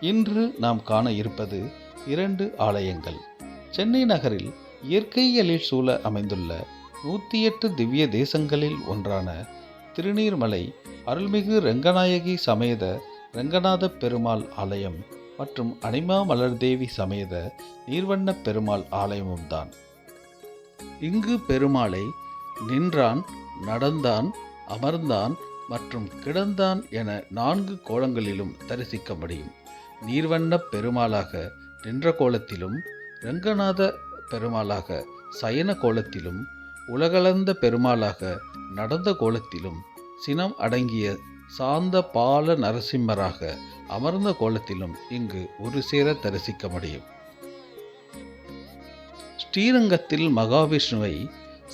இன்று நாம் காண இருப்பது இரண்டு ஆலயங்கள். சென்னை நகரில் இயற்கையலில் சூழ அமைந்துள்ள நூற்றி எட்டு திவ்ய தேசங்களில் ஒன்றான திருநீர்மலை அருள்மிகு ரெங்கநாயகி சமேத ரங்கநாத பெருமாள் ஆலயம் மற்றும் அனிமா மலர்தேவி சமேத நீர்வண்ண பெருமாள் ஆலயமும் தான். இங்கு பெருமாளை நின்றான் நடந்தான் அமர்ந்தான் மற்றும் கிடந்தான் என நான்கு கோலங்களிலும் தரிசிக்க முடியும். நீர்வண்ண பெருமாளாக நின்ற கோலத்திலும் ரங்கநாத பெருமாளாக சயன கோலத்திலும் உலகளந்த பெருமாளாக நடந்த கோலத்திலும் சினம் அடங்கிய சாந்த பால நரசிம்மராக அமர்ந்த கோலத்திலும் இங்கு ஒரு சேர தரிசிக்க முடியும். ஸ்ரீரங்கத்தில் மகாவிஷ்ணுவை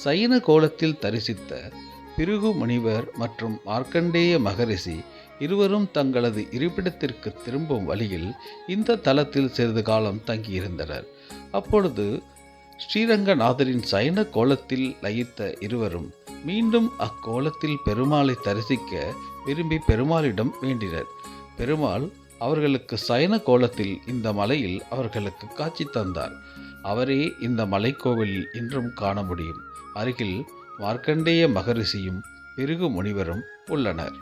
சயன கோலத்தில் தரிசித்த பிருகு முனிவர் மற்றும் மார்க்கண்டேய மகரிஷி இருவரும் தங்களது இருப்பிடத்திற்கு திரும்பும் வழியில் இந்த தலத்தில் சிறிது காலம் தங்கியிருந்தனர். அப்பொழுது ஸ்ரீரங்கநாதரின் சயன கோலத்தில் லயித்த இருவரும் மீண்டும் அக்கோலத்தில் பெருமாளை தரிசிக்க விரும்பி பெருமாளிடம் வேண்டினர். பெருமாள் அவர்களுக்கு சயன கோலத்தில் இந்த மலையில் அவர்களுக்கு காட்சி தந்தார். அவரே இந்த மலைக்கோவிலில் இன்றும் காண முடியும். அருகில் மார்க்கண்டேய மகரிஷியும் பிருகு முனிவரும் உள்ளனர்.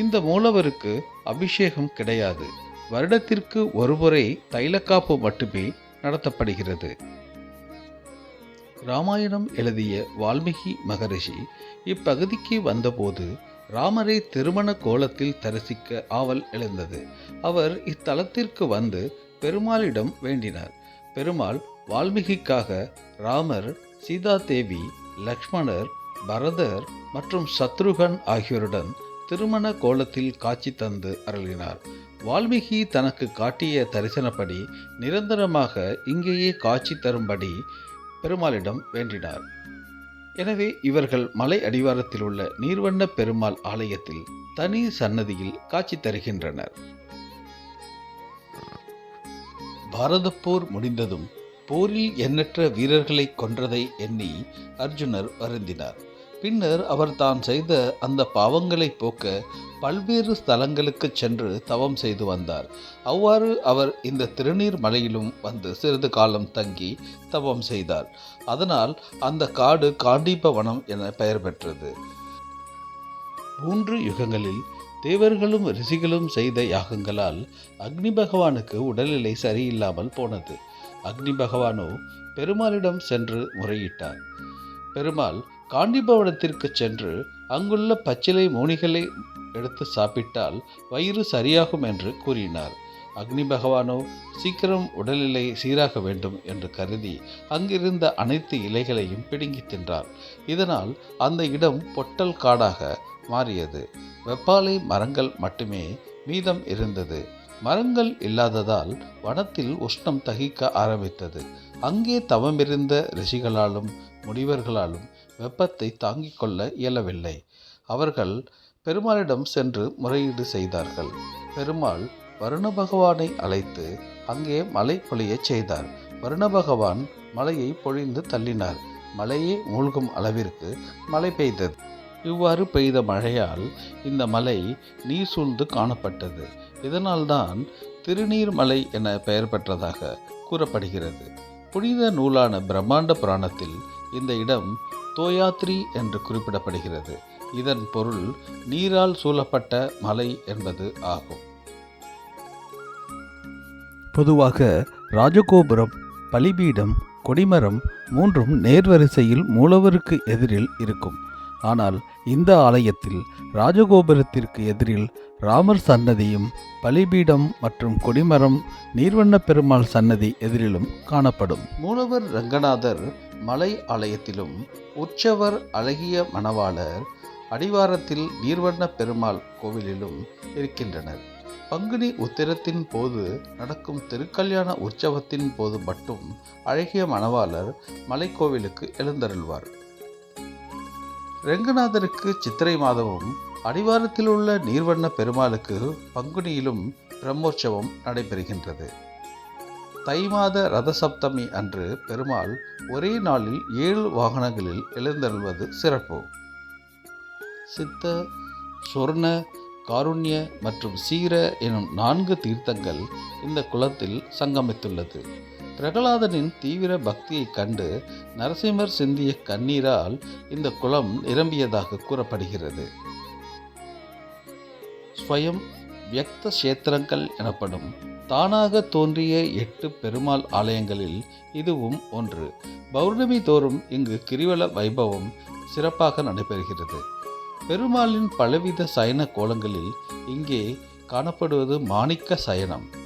இந்த மூலவருக்கு அபிஷேகம் கிடையாது. வருடத்திற்கு ஒருமுறை தைலக்காப்பு மட்டுமே நடத்தப்படுகிறது. ராமாயணம் எழுதிய வால்மீகி மகரிஷி இப்பகுதிக்கு வந்தபோது ராமரை திருமண கோலத்தில் தரிசிக்க ஆவல் எழுந்தது. அவர் இத்தலத்திற்கு வந்து பெருமாளிடம் வேண்டினார். பெருமாள் வால்மீகிக்காக ராமர் சீதா தேவி லக்ஷ்மணர் பரதர் மற்றும் சத்ருகன் ஆகியோருடன் திருமண கோலத்தில் காட்சி தந்து அருளினார். வால்மீகி தனக்கு காட்டிய தரிசனப்படி நிரந்தரமாக இங்கேயே காட்சி தரும்படி பெருமாளிடம் வேண்டினார். எனவே இவர்கள் மலை அடிவாரத்தில் உள்ள நீர்வண்ண பெருமாள் ஆலயத்தில் தனி சன்னதியில் காட்சி தருகின்றனர். பாரதப் போர் முடிந்ததும் போரில் எண்ணற்ற வீரர்களை கொன்றதை எண்ணி அர்ஜுனர் வருந்தினார். பின்னர் அவர் தான் செய்த அந்த பாவங்களை போக்க பல்வேறு ஸ்தலங்களுக்கு சென்று தவம் செய்து வந்தார். அவ்வாறு அவர் இந்த திருநீர் மலையிலும் வந்து சிறிது காலம் தங்கி தவம் செய்தார். அதனால் அந்த காடு காண்டீப வனம் என பெயர் பெற்றது. மூன்று யுகங்களில் தேவர்களும் ரிஷிகளும் செய்த யாகங்களால் அக்னி பகவானுக்கு உடல்நிலை சரியில்லாமல் போனது. அக்னி பகவானோ பெருமாளிடம் சென்று முறையிட்டார். பெருமாள் காண்டிபவனத்திற்கு சென்று அங்குள்ள பச்சிலை மூனிகளை எடுத்து சாப்பிட்டால் வயிறு சரியாகும் என்று கூறினார். அக்னி பகவானோ சீக்கிரம் உடல்நிலை சீராக வேண்டும் என்று கருதி அங்கிருந்த அனைத்து இலைகளையும் பிடுங்கி தின்றார். இதனால் அந்த இடம் பொட்டல் காடாக மாறியது. வெப்பாலை மரங்கள் மட்டுமே மீதம் இருந்தது. மரங்கள் இல்லாததால் வனத்தில் உஷ்ணம் தகிக்க ஆரம்பித்தது. அங்கே தவமிருந்த ரிஷிகளாலும் முனிவர்களாலும் வெப்பத்தை தாங்கிக் கொள்ள இயலவில்லை. அவர்கள் பெருமாளிடம் சென்று முறையீடு செய்தார்கள். பெருமாள் வருண பகவானை அழைத்து அங்கே மழை பொழியச் செய்தார். வருண பகவான் மலையை பொழிந்து தள்ளினார். மலையே மூழ்கும் அளவிற்கு மழை பெய்தது. இவ்வாறு பெய்த மழையால் இந்த மலை நீர் சூழ்ந்து காணப்பட்டது. இதனால்தான் திருநீர்மலை என பெயர் பெற்றதாக கூறப்படுகிறது. புனித நூலான பிரம்மாண்ட புராணத்தில் இந்த இடம் தோயாத்ரி என்று குறிப்பிடப்படுகிறது. இதன் பொருள் நீரால் சூழப்பட்ட மலை என்பது ஆகும். பொதுவாக ராஜகோபுரம் பலிபீடம் கொடிமரம் மூன்றும் நேர்வரிசையில் மூலவருக்கு எதிரில் இருக்கும். ஆனால் இந்த ஆலயத்தில் ராஜகோபுரத்திற்கு எதிரில் ராமர் சன்னதியும் பலிபீடம் மற்றும் கொடிமரம் நீர்வண்ண பெருமாள் சன்னதி எதிரிலும் காணப்படும். மூலவர் ரங்கநாதர் மலை ஆலயத்திலும் உற்சவர் அழகிய மணவாளர் அடிவாரத்தில் நீர்வண்ண பெருமாள் கோவிலிலும் இருக்கின்றனர். பங்குனி உத்திரத்தின் போது நடக்கும் திருக்கல்யாண உற்சவத்தின் போது மட்டும் அழகிய மணவாளர் மலைக்கோவிலுக்கு எழுந்தருள்வார். ரெங்கநாதருக்கு சித்திரை மாதமும் அடிவாரத்தில் உள்ள நீர்வண்ண பெருமாளுக்கு பங்குனியிலும் பிரம்மோற்சவம் நடைபெறுகின்றது. தை மாத ரதசப்தமி அன்று பெருமாள் ஒரே நாளில் ஏழு வாகனங்களில் எழுந்தருள்வது சிறப்பு. சித்த சொர்ண காருண்ய மற்றும் சீர எனும் நான்கு தீர்த்தங்கள் இந்த குளத்தில் சங்கமித்துள்ளது. பிரகலாதனின் தீவிர பக்தியைக் கண்டு நரசிம்மர் சிந்திய கண்ணீரால் இந்த குளம் நிரம்பியதாக கூறப்படுகிறது. ஸ்வயம் வியக்த கஷேத்திரங்கள் எனப்படும் தானாக தோன்றிய எட்டு பெருமாள் ஆலயங்களில் இதுவும் ஒன்று. பௌர்ணமி தோறும் இங்கு கிரிவல வைபவம் சிறப்பாக நடைபெறுகிறது. பெருமாளின் பலவித சயன கோலங்களில் இங்கே காணப்படுவது மாணிக்க சயனம்.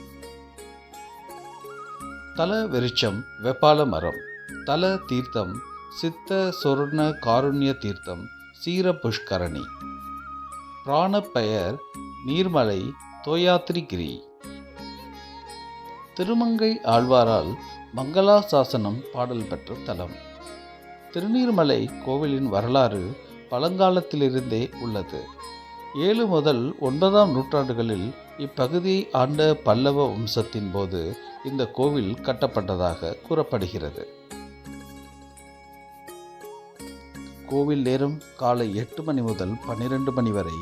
தல விருட்சம் வெப்பால மரம் தல தீர்த்தம் சித்த சொர்ண காருண்ய தீர்த்தம் சீர புஷ்கரணி. பிராண பெயர் நீர்மலை தோயாத்ரிகிரி திருமங்கை ஆழ்வாரால் மங்களாசாசனம் பாடல் பெற்ற தலம். திருநீர்மலை கோவிலின் வரலாறு பழங்காலத்திலிருந்தே உள்ளது. ஏழு முதல் ஒன்பதாம் நூற்றாண்டுகளில் இப்பகுதியை ஆண்ட பல்லவ வம்சத்தின் போது இந்த கோவில் கட்டப்பட்டதாக கூறப்படுகிறது. கோவில் நேரம் காலை எட்டு மணி முதல் பன்னிரண்டு மணி வரை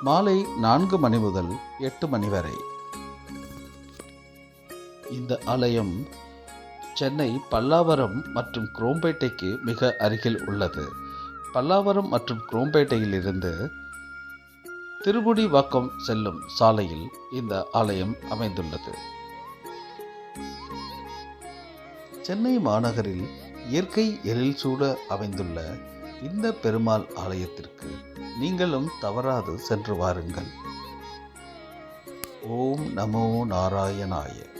மாலை நான்கு மணி முதல் எட்டு மணி வரை. இந்த ஆலயம் சென்னை பல்லாவரம் மற்றும் குரோம்பேட்டைக்கு மிக அருகில் உள்ளது. பல்லாவரம் மற்றும் குரோம்பேட்டையிலிருந்து திருமுடிவாக்கம் செல்லும் சாலையில் இந்த ஆலயம் அமைந்துள்ளது. சென்னை மாநகரில் இயற்கை எழில் சூட அமைந்துள்ள இந்த பெருமாள் ஆலயத்திற்கு நீங்களும் தவறாது சென்று வாருங்கள். ஓம் நமோ நாராயணாய.